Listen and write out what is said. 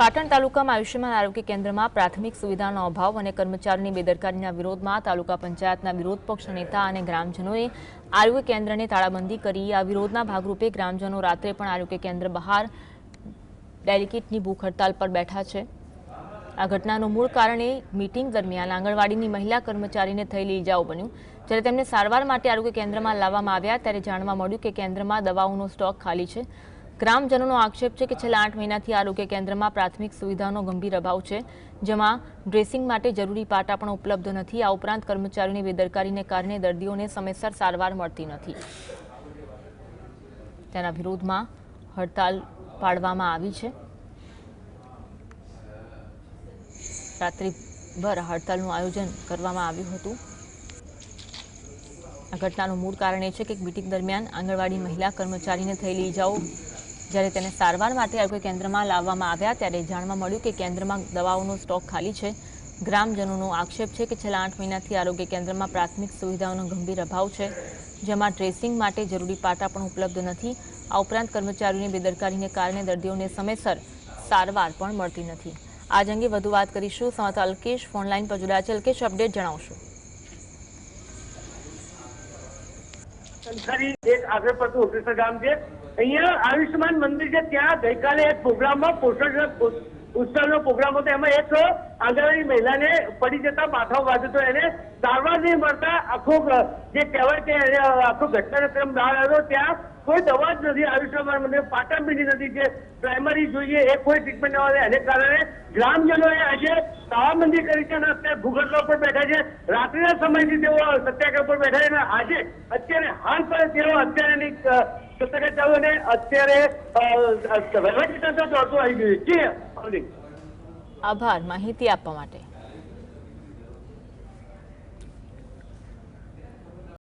પાટણ તાલુકામાં આયુષ્યમાન આરોગ્ય કેન્દ્રમાં પ્રાથમિક સુવિધાનો અભાવ અને કર્મચારીની બેદરકારીના વિરોધમાં તાલુકા પંચાયતના વિરોધ પક્ષ નેતા અને ગ્રામજનોએ આરોગ્ય કેન્દ્રને તાળાબંધી કરી. આ વિરોધના ભાગરૂપે ગ્રામજનો રાત્રે પણ આરોગ્ય કેન્દ્ર બહાર ડેલિકેટની ભૂખ હડતાલ પર બેઠા છે. આ ઘટનાનું મૂળ કારણ એ મીટિંગ દરમિયાન આંગણવાડીની મહિલા કર્મચારીને થયેલી ઇજાઓ બન્યું. જ્યારે તેમને સારવાર માટે આરોગ્ય કેન્દ્રમાં લાવવામાં આવ્યા, ત્યારે જાણવા મળ્યું કે કેન્દ્રમાં દવાઓનો સ્ટોક ખાલી છે. ગ્રામજનોનો આક્ષેપ છે કે છેલ્લા આઠ મહિનાથી આરોગ્ય કેન્દ્રમાં પ્રાથમિક સુવિધાનો ગંભીર અભાવ છે, જેમાં ડ્રેસિંગ માટે જરૂરી પાટા પણ ઉપલબ્ધ નથી. આ ઉપરાંત કર્મચારીની બેદરકારીને કારણે દર્દીઓને સમયસર સારવાર મળતી નથી. તેના વિરોધમાં હડતાલ પાડવામાં આવી છે. રાત્રિભર હડતાલનું આયોજન કરવામાં આવ્યું હતું. આ ઘટનાનું મૂળ કારણ એ છે કે મીટિંગ દરમિયાન આંગણવાડી મહિલા કર્મચારીને થયેલી ઇજાઓ જ્યારે તેને સારવાર માટે આરોગ્ય કેન્દ્રમાં લાવવામાં આવ્યા ત્યારે જાણવા મળ્યું કે કેન્દ્રમાં દવાઓનો સ્ટોક ખાલી છે. ગ્રામજનોનો આક્ષેપ છે કે છેલ્લા આઠ મહિનાથી આરોગ્ય કેન્દ્રમાં પ્રાથમિક સુવિધાઓનો ગંભીર અભાવ છે, જેમાં ડ્રેસિંગ માટે જરૂરી પાટા પણ ઉપલબ્ધ નથી. આ ઉપરાંત કર્મચારીઓની બેદરકારીને કારણે દર્દીઓને સમયસર સારવાર પણ મળતી નથી. આજ અંગે વધુ વાત કરીશું. સંવાદદાતા અલ્કેશ ફોનલાઈન પર જોડાયા છે. અલ્કેશ, અપડેટ જણાવશો. એક આગળ પડતું ઓફિસર ગામ છે અહીંયા આયુષ્યમાન મંદિર છે, ત્યાં ગઈકાલે એક પ્રોગ્રામમાં પોષણ ઉત્સવનો પ્રોગ્રામ હતો. એમાં એક આંગણવાડી મહિલાને પડી જતા માથાઓ વાગ્યો હતો એને સારવાર નહીં મળતા આખો જે કહેવાય કે આખો ઘટનાક્રમ બહાર આવ્યો, ત્યાં કોઈ દવા જ નથી, આયુષ્યમાન મંદિર પાટણબીજી નથી, જે પ્રાઇમરી જોઈએ, એ કોઈ ટ્રીટમેન્ટ ન એને કારણે ગ્રામજનોએ આજે તાળાબંધી કરી છે અને અત્યારે ભૂગર્ભ પર બેઠા છે. રાત્રિના સમયથી તેઓ સત્યાગ્રહ પર બેઠા છે અને આજે અત્યારે હાલ પર તેઓ અત્યારેની સત્યાગ્રહ ચાલુ અને અત્યારે વહીવટી તંત્ર દોડતું આવી ગયું છે. આભાર, માહિતી આપવા માટે.